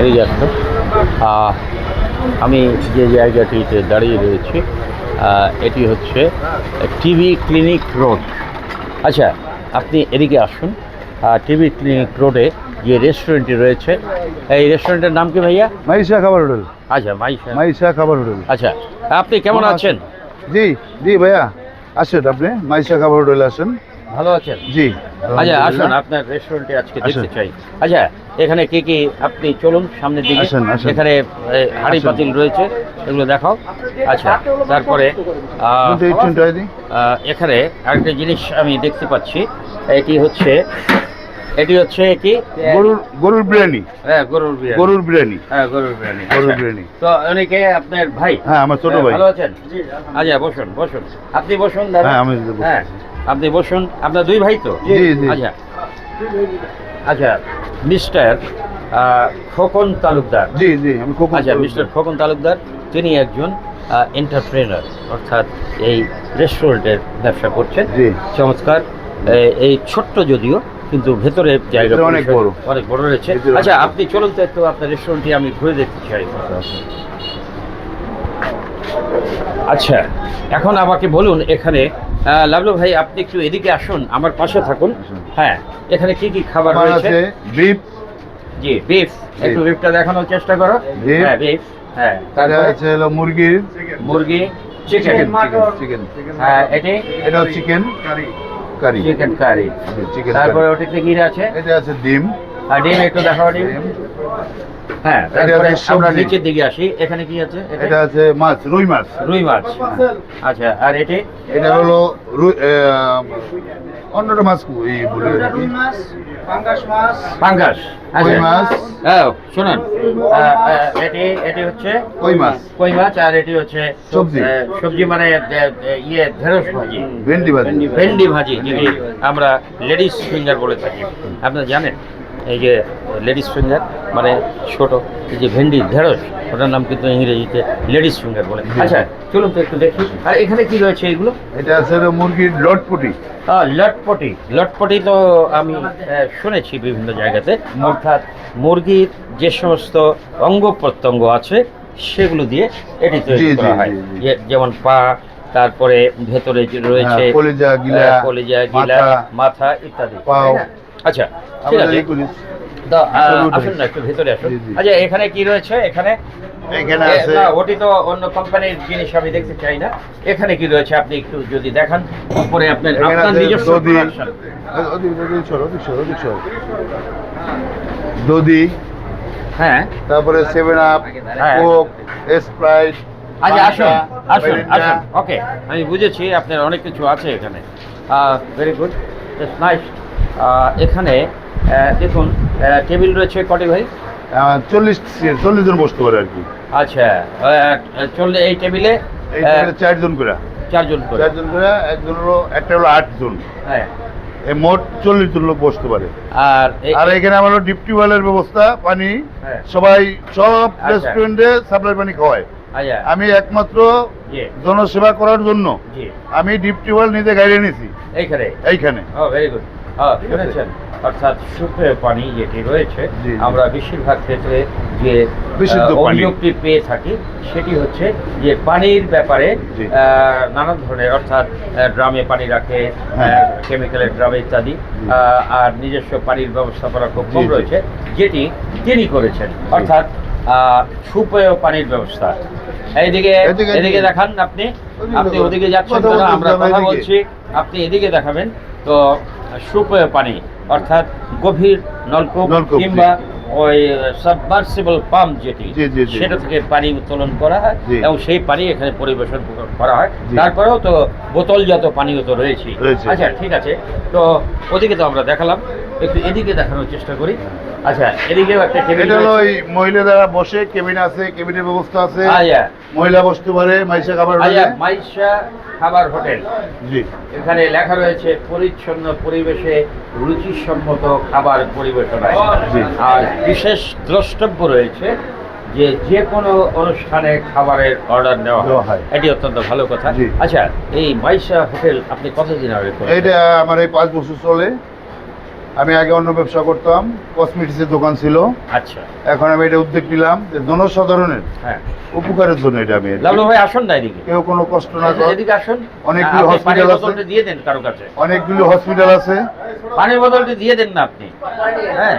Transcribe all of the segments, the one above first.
এদিকে আসুন আমি যে জায়গাটিতে দাঁড়িয়ে রয়েছি এটি হচ্ছে টিভি ক্লিনিক রোড। আচ্ছা আপনি এদিকে আসুন। টিভি ক্লিনিক রোডে যে রেস্টুরেন্টটি রয়েছে এই রেস্টুরেন্টের নাম কি ভাইয়া? মাইশা খাবার হোটেল। আচ্ছা মাইশা। মাইশা খাবার হোটেল। আচ্ছা আপনি কেমন আছেন? জি জি ভাইয়া আসেন আপনি। মাইশা খাবার হোটেলে আসেন। ভালো আছেন? জি আচ্ছা আসুন আপনার রেস্টুরেন্টে আজকে দেখতে চাই। আচ্ছা এখানে কি কি আপনি চলুন সামনের দিকে। এখানে হাঁড়ি। পাতিল রয়েছে এগুলো দেখাও। আচ্ছা তারপরে এখানে আরেকটা জিনিস আমি দেখতে পাচ্ছি। এটি হচ্ছে এটি হচ্ছে কি? গরুর গরুর বিরিয়ানি। হ্যাঁ গরুর বিরিয়ানি। গরুর বিরিয়ানি। হ্যাঁ গরুর বিরিয়ানি। গরুর আচ্ছা। বিরিয়ানি। তো অনেকে আপনার ভাই। হ্যাঁ আমার ছোট হ্যাঁ, ভাই। ভালো আছেন? আচ্ছা বসুন বসুন। আপনি বসুন দাদা। হ্যাঁ, আমি হ্যাঁ। আপনি বসুন আপনার দুই ভাই তো। আচ্ছা। আচ্ছা মিস্টার খোকন তালুকদার। জি জি আমি আচ্ছা মিস্টার খোকন তালুকদার তিনি একজন এন্টারপ্রেনার অর্থাৎ এই রেস্টুরেন্টের ব্যবসা করছেন। চমৎকার। এই ছোট্ট যদিও কিন্তু ভেতরে জায়গা অনেক বড়। অনেক বড় রয়েছে। আচ্ছা আপনি চলুন তো একটু আপনার রেস্টুরেন্টটি আমি ঘুরে দেখতে চাই। আচ্ছা এখন আমাকে বলুন এখানে লাবলু ভাই আপনি একটু এদিকে আসুন আমার পাশে থাকুন। হ্যাঁ এখানে কি কি খাবার রয়েছে? আছে বিফ জি বিফ একটু বিফটা দেখানোর চেষ্টা করো। হ্যাঁ বিফ হ্যাঁ তারপরে? আছে হলো মুরগির মুরগি চিকেন চিকেন হ্যাঁ এটি? এটা chicken curry curry chicken curry chicken তারপরে ওটিতে কি আছে? এটা আছে ডিম। আর ডিম একটু দেখাও ডিম। হ্যাঁ। নিচের দিকে আসি। এখানে কি আছে? এটা? আছে মাছ রুই মাছ। রুই মাছ। আচ্ছা আর এটি? এটা হলো অন্যটা মাছ এই বলে আর কি। পাঙ্গাস কই মাছ? হ্যাঁ শুনুন। এটি এটি হচ্ছে কই মাছ? কই মাছ আর এটি হচ্ছে সবজি। সবজি মানে ইয়ে ঢেঁড়স ভাজি। ভেন্ডি ভাজি। ভেন্ডি ভাজি যেটি আমরা লেডিস ফিঙ্গার বলে থাকি। আপনারা জানেন? এই যে লেডিস ফিঙ্গার মানে ছোট এই যে ভেন্ডি ঢেঁড়স ওটার নাম কিন্তু ইংরেজিতে লেডিস ফিঙ্গার বলে। আচ্ছা চলুন তো একটু দেখি। আর এখানে কি রয়েছে এগুলো? এটা আছে মুরগির লটপুটি। আহ, লটপটি। লটপটি তো আমি শুনেছি বিভিন্ন জায়গাতে। অর্থাৎ মুরগির যে সমস্ত অঙ্গ প্রত্যঙ্গ আছে সেগুলো দিয়ে এটি তৈরি করা হয়। যেমন পা তারপরে ভেতরে রয়েছে হ্যাঁ, কলিজা, গিলা, আহ, কলিজা গিলা মাথা, ইত্যাদি? আচ্ছা ঠিক আছে। আসুন না একটু ভেতরে আসুন। জি, জি। আচ্ছা এখানে কি রয়েছে? এখানে এখানে আছে। ওটি তো অন্য কোম্পানির জিনিস আমি দেখতে চাই না। এখানে কি রয়েছে? আপনি একটু যদি দেখান। উপরে আপনার আপনার নিজস্ব দধি। হ্যাঁ। তারপরে সেভেন আপ হ্যাঁ। কোক স্প্রাইট আচ্ছা আসুন আসুন আসুন। ওকে আমি বুঝেছি আপনার অনেক কিছু আছে এখানে। ভেরি গুড ইটস নাইস এখানে দেখুন টেবিল রয়েছে কটি ভাই? চল্লিশ চল্লিশ জন বসতে পারে আর কি। আচ্ছা চল্লিশ এই টেবিলে চারজন করে। চারজন করে। চারজন করে একজন হলো একটা হলো আট জন। হ্যাঁ। এই মোট চল্লিশ জন লোক বসতে পারে। আর আর এখানে আমার ডিপ টিউবওয়েলের ব্যবস্থা পানি। হ্যাঁ। সবাই সব আচ্ছা। রেস্টুরেন্টে সাপ্লাই পানি খাওয়ায়। আচ্ছা। আমি একমাত্র জনসেবা করার জন্য আমি ডিপ টিউবওয়েল নিজে গাড়ি এনেছি। এইখানে? এইখানে। ও ভেরি গুড শুনেছেন অর্থাৎ সুপেয় পানি যেটি রয়েছে। আমরা বেশিরভাগ ক্ষেত্রে যে। অভিযোগটি পেয়ে থাকি সেটি হচ্ছে যে পানির ব্যাপারে নানান ধরনের অর্থাৎ ড্রামে পানি রাখে। কেমিক্যালের ড্রামে ইত্যাদি আর নিজস্ব পানির ব্যবস্থাপনা খুব কম রয়েছে যেটি তিনি করেছেন। অর্থাৎ আহ, সুপেয় পানির ব্যবস্থা। এইদিকে এদিকে। দেখান আপনি। আপনি ওদিকে যাচ্ছেন আমরা কথা বলছি। আপনি এদিকে দেখাবেন। তো সুপেয় পানি অর্থাৎ গভীর নলকূপ কিংবা ওই সাবমার্সিবল পাম্প যেটি। সেটা থেকে পানি উত্তোলন করা হয় এবং সেই পানি এখানে পরিবেশন করা হয়। তারপরেও তো বোতলজাত পানিও তো রয়েছে। আচ্ছা ঠিক আছে। তো ওদিকে তো আমরা দেখালাম। একটু এদিকে দেখানোর চেষ্টা করি। আচ্ছা এদিকেও একটা টেবিল এটা হলো ওই মহিলারা বসে কেবিন আছে কেবিনের ব্যবস্থা আছে। আচ্ছা মহিলা বসতে পারে মাইসা খাবার হোটেলে। মাইশা খাবার হোটেল। জি। এখানে লেখা রয়েছে পরিচ্ছন্ন পরিবেশে রুচিসম্মত খাবার পরিবেশনায় জি। আর বিশেষ দ্রষ্টব্য রয়েছে যে যে কোনো অনুষ্ঠানে খাবারের অর্ডার নেওয়া হয়। এটি অত্যন্ত ভালো কথা। আচ্ছা এই মাইশা হোটেল আপনি কতদিন আগে? এটা আমার এই পাঁচ বছর চলে। আমি আগে অন্য ব্যবসা করতাম কসমেটিক্সের দোকান ছিল। আচ্ছা। এখন আমি এটা উদ্যোগ নিলাম যে জনসাধারণের হ্যাঁ। উপকারের জন্য এটা আমি। লালু ভাই আসুন না এদিকে। কেউ কোনো কষ্ট না করে। এদিকে আসুন। অনেকগুলো হসপিটাল আছে। দিয়ে দেন কারও কাছে। অনেকগুলো হসপিটাল আছে। পানির বোতলটি দিয়ে দেন না আপনি। হ্যাঁ।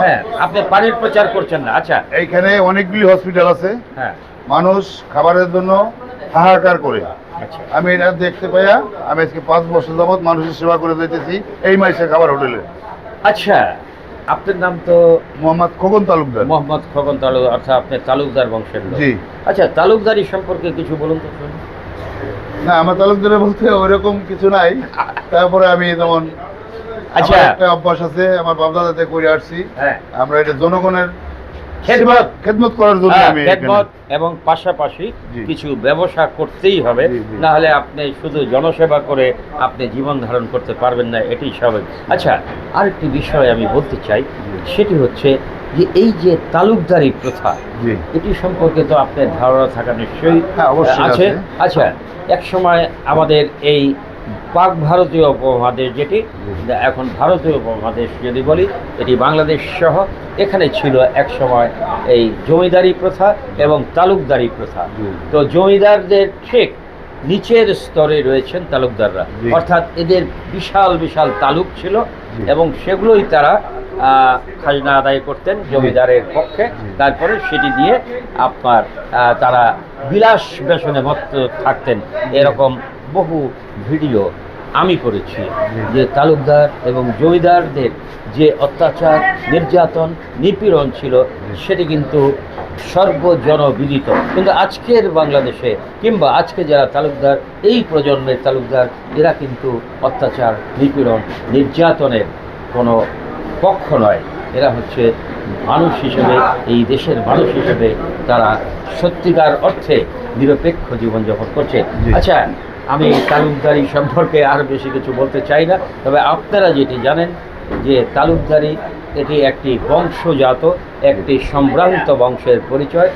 হ্যাঁ আপনি পানির প্রচার করছেন না। আচ্ছা। এইখানে অনেকগুলি হসপিটাল আছে। হ্যাঁ। মানুষ খাবারের জন্য হাহাকার করে। আমি এটা দেখতে পাইয়া আমি আজকে পাঁচ বছর যাবৎ মানুষের সেবা করে যাইতেছি এই মাইসে খাবার হোটেলে। আচ্ছা আপনার নাম তো মোহাম্মদ খোকন তালুকদার। মোহাম্মদ খগন তালুক অর্থাৎ আপনি তালুকদার বংশের লোক। জি। আচ্ছা তালুকদারি সম্পর্কে কিছু বলুন তো না আমার তালুকদারে বলতে ওইরকম কিছু নাই। তারপরে আমি যেমন আচ্ছা। আমার একটা অভ্যাস আছে আমার বাপদাদাতে করে আসছি। হ্যাঁ। আমরা এটা জনগণের খেদমত। খেদমত করার জন্য হ্যাঁ, আমি খেদমত এবং পাশাপাশি কিছু ব্যবসা করতেই হবে। না হলে আপনি শুধু জনসেবা করে আপনি জীবন ধারণ করতে পারবেন না এটি স্বাভাবিক। আচ্ছা আরেকটি বিষয় আমি বলতে চাই সেটি হচ্ছে যে এই যে তালুকদারি প্রথা এটি সম্পর্কে তো আপনার ধারণা থাকা নিশ্চয়ই হ্যাঁ, অবশ্যই আছে। আছে। আচ্ছা এক সময় আমাদের এই পাক ভারতীয় উপমহাদেশ যেটি এখন ভারতীয় উপমহাদেশ যদি বলি এটি বাংলাদেশ সহ এখানে ছিল এক সময় এই জমিদারি প্রথা এবং তালুকদারি প্রথা। তো জমিদারদের ঠিক নিচের স্তরে রয়েছেন তালুকদাররা। অর্থাৎ এদের বিশাল বিশাল তালুক ছিল এবং সেগুলোই তারা খাজনা আদায় করতেন জমিদারের পক্ষে। তারপরে সেটি দিয়ে আপনার তারা বিলাস বেসনে মত্ত থাকতেন। এরকম বহু ভিডিও আমি করেছি যে তালুকদার এবং জমিদারদের যে অত্যাচার নির্যাতন নিপীড়ন ছিল সেটি কিন্তু সর্বজনবিদিত। কিন্তু আজকের বাংলাদেশে কিংবা আজকে যারা তালুকদার এই প্রজন্মের তালুকদার এরা কিন্তু অত্যাচার নিপীড়ন নির্যাতনের কোনো পক্ষ নয়। এরা হচ্ছে মানুষ হিসেবে এই দেশের মানুষ হিসেবে তারা সত্যিকার অর্থে নিরপেক্ষ জীবনযাপন করছে। আচ্ছা আমি তালুকদারি সম্পর্কে আর বেশি কিছু বলতে চাই না তবে আপনারা যেটি জানেন যে তালুকদারি এটি একটি বংশজাত একটি সম্ভ্রান্ত বংশের পরিচয়।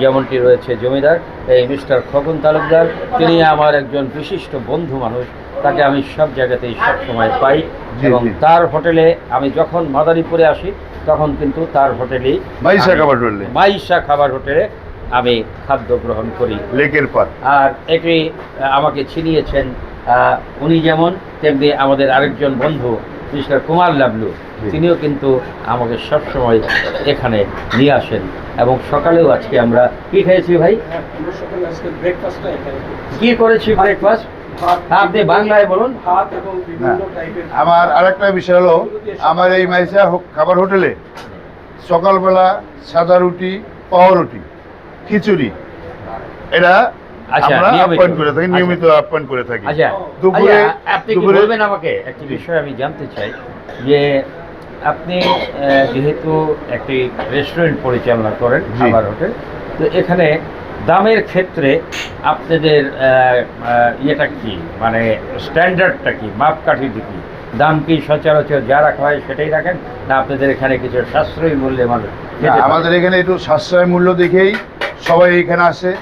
যেমনটি রয়েছে জমিদার এই মিস্টার খগন তালুকদার তিনি আমার একজন বিশিষ্ট বন্ধু মানুষ তাকে আমি সব জায়গাতেই সবসময় পাই এবং তার হোটেলে আমি যখন মাদারীপুরে আসি তখন কিন্তু তার হোটেলেই মাইশা খাবার হোটেলে। মাইশা খাবার হোটেলে আমি খাদ্য গ্রহণ করি। লেকের পর। আর এটি আহ, আমাকে ছিনিয়েছেন উনি যেমন তেমনি আমাদের আরেকজন বন্ধু মিস্টার কুমার লাবলু তিনিও কিন্তু আমাকে সবসময় এখানে নিয়ে আসেন। এবং সকালেও আজকে আমরা কি খেয়েছি ভাই। কি করেছি ব্রেকফাস্ট আপনি বাংলায় বলুন। টাইপের আমার আরেকটা বিষয় হলো আমার এই মাইসা খাবার হোটেলে সকালবেলা সাদা রুটি পাওয়া রুটি। খিচুড়ি। এটা আচ্ছা, আমরা। আপ্যায়ন করে থাকি আচ্ছা। নিয়মিত আপ্যায়ন করে থাকি। আচ্ছা দুপুরে আপনি কি বলবেন আমাকে? একটি বিষয় আমি জানতে চাই যে আপনি যেহেতু একটি রেস্টুরেন্ট পরিচালনা করেন খাবার হোটেল তো এখানে দামের ক্ষেত্রে আপনাদের ইয়েটা কি? মানে স্ট্যান্ডার্ডটা কি? মাপকাঠিটি কি? দাম কি সচরাচর যা রাখা হয় সেটাই রাখেন না আপনাদের এখানে কিছু সাশ্রয়ী মূল্যে মানুষ? আমাদের এখানে একটু সাশ্রয় মূল্য দেখেই সবাই এখানে আসে।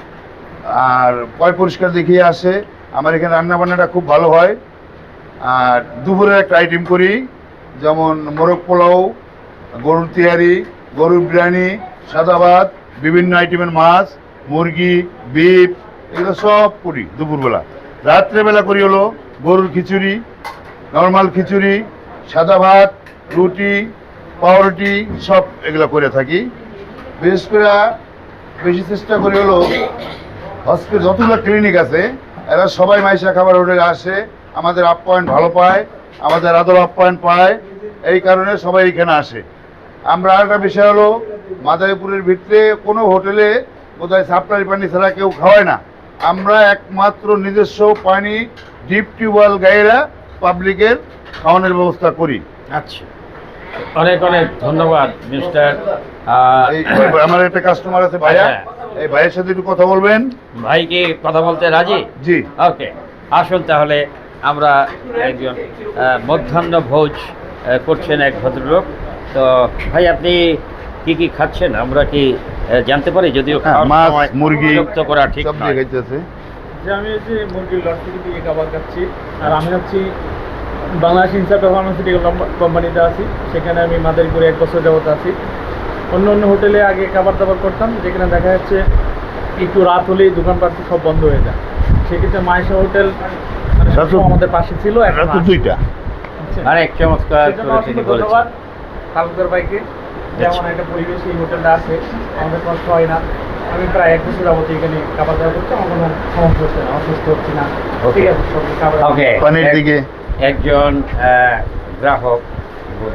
আর পয় পরিষ্কার দেখিয়ে আসে। আমার এখানে রান্না বান্নাটা খুব ভালো হয়। আর দুপুরে একটা আইটেম করি যেমন মোরগ পোলাও গরুর তিহারি গরুর বিরিয়ানি সাদা ভাত বিভিন্ন আইটেমের মাছ মুরগি বিফ এগুলো সব করি দুপুরবেলা। রাত্রেবেলা করি হলো গরুর খিচুড়ি নর্মাল খিচুড়ি, সাদা ভাত, রুটি, পাউরুটি, সব এগুলো করে থাকি। বিশেষ করে বেশি চেষ্টা করি হলো হসপিটাল যতগুলো ক্লিনিক আছে, এরা সবাই মাইশা খাবার হোটেলে আসে, আমাদের আপ্যায়ন ভালো পায়, আমাদের আদর আপ্যায়ন পায়, এই কারণে সবাই এখানে আসে। আমরা আরেকটা বিষয় হলো, মাদারীপুরের ভিতরে কোনো হোটেলে বোধহয় সাপ্লাই পানি ছাড়া কেউ খাওয়ায় না। আমরা একমাত্র নিজস্ব পানি ডিপ টিউবওয়েল গাইরা পাবলিকের খাওয়ানোর ব্যবস্থা করি। আচ্ছা। অনেক অনেক ধন্যবাদ মিস্টার আমার একটা কাস্টমার আছে ভাইয়া। হ্যাঁ। এই ভাইয়ের সাথে একটু কথা বলবেন? ভাই কি কথা বলতে রাজি? জি। ওকে আসুন তাহলে আমরা একজন মধ্যাহ্ন ভোজ করছেন এক ভদ্রলোক। তো ভাই আপনি কি কি খাচ্ছেন? আমরা কি জানতে পারি? যদিও হ্যাঁ, মাছ মুরগি করা ঠিক যে আমি এই যে মুরগির লটকি দিয়ে খাবার খাচ্ছি। আর আমি হচ্ছি বাংলাদেশ ইনসাফ ফার্মাসিউটিক্যাল কোম্পানিতে আছি। সেখানে আমি মাদারীপুরে এক বছর যাবত আছি। অন্য অন্য হোটেলে আগে খাবার দাবার করতাম যেখানে দেখা যাচ্ছে একটু রাত হলেই দোকানপাট সব বন্ধ হয়ে যায়। সেক্ষেত্রে মাইশা হোটেল মানে আমাদের পাশে ছিল। দুইটা। বুঝছেন? অনেক চমৎকার ধন্যবাদ তালুকদার ভাইকে। যেমন একটা পরিবেশ এই হোটেলটা আছে আমাদের কষ্ট হয় না। আমি প্রায় এক বছর যাবত এখানে খাবার দাবার করছি আমার কোনো সমস্যা হচ্ছে না অসুস্থ হচ্ছি না। ঠিক আছে সব খাবার ওকে পানির দিকে। একজন গ্রাহক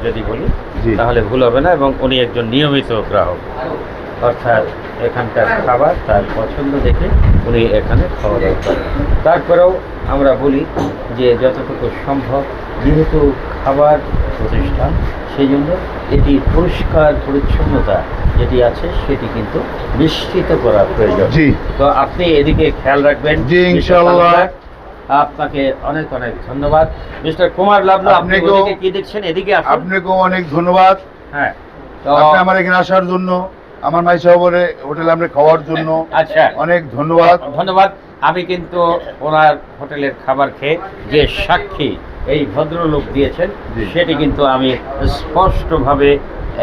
যদি বলি তাহলে ভুল হবে না এবং উনি একজন নিয়মিত গ্রাহক। অর্থাৎ এখানকার খাবার তার পছন্দ দেখে উনি এখানে খাওয়া দাওয়া করেন। তারপরেও আমরা বলি যে যতটুকু সম্ভব যেহেতু খাবার প্রতিষ্ঠান সেই জন্য এটি পরিষ্কার পরিচ্ছন্নতা যেটি আছে সেটি কিন্তু নিশ্চিত করা প্রয়োজন। তো আপনি এদিকে খেয়াল রাখবেন। তালুকদার, আপনাকে অনেক অনেক ধন্যবাদ। মিস্টার কুমার লাবলু আপনি আপনাকেও- কি দেখছেন? এদিকে আপনাকেও অনেক ধন্যবাদ। হ্যাঁ। আপনি আমার এখানে আসার জন্য আমার মাই সহবরে হোটেলে আমরা খাওয়ার জন্য আচ্ছা। অনেক ধন্যবাদ। ধন্যবাদ। আমি কিন্তু ওনার হোটেলের খাবার খেয়ে যে সাক্ষী এই ভদ্রলোক দিয়েছেন সেটি কিন্তু আমি স্পষ্টভাবে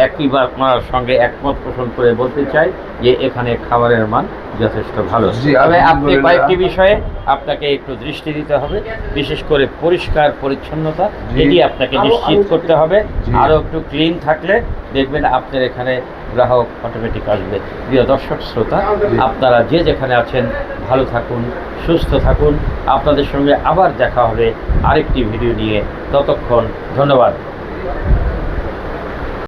একইবার আপনার সঙ্গে একমত পোষণ করে বলতে চাই যে এখানে খাবারের মান যথেষ্ট ভালো। তবে আপনি কয়েকটি বিষয়ে আপনাকে একটু দৃষ্টি দিতে হবে বিশেষ করে পরিষ্কার পরিচ্ছন্নতা। এটি আপনাকে নিশ্চিত করতে হবে। আরও একটু ক্লিন থাকলে দেখবেন আপনার এখানে গ্রাহক অটোমেটিক আসবে। প্রিয় দর্শক শ্রোতা আপনারা যে যেখানে আছেন ভালো থাকুন সুস্থ থাকুন। আপনাদের সঙ্গে আবার দেখা হবে আরেকটি ভিডিও নিয়ে। ততক্ষণ ধন্যবাদ।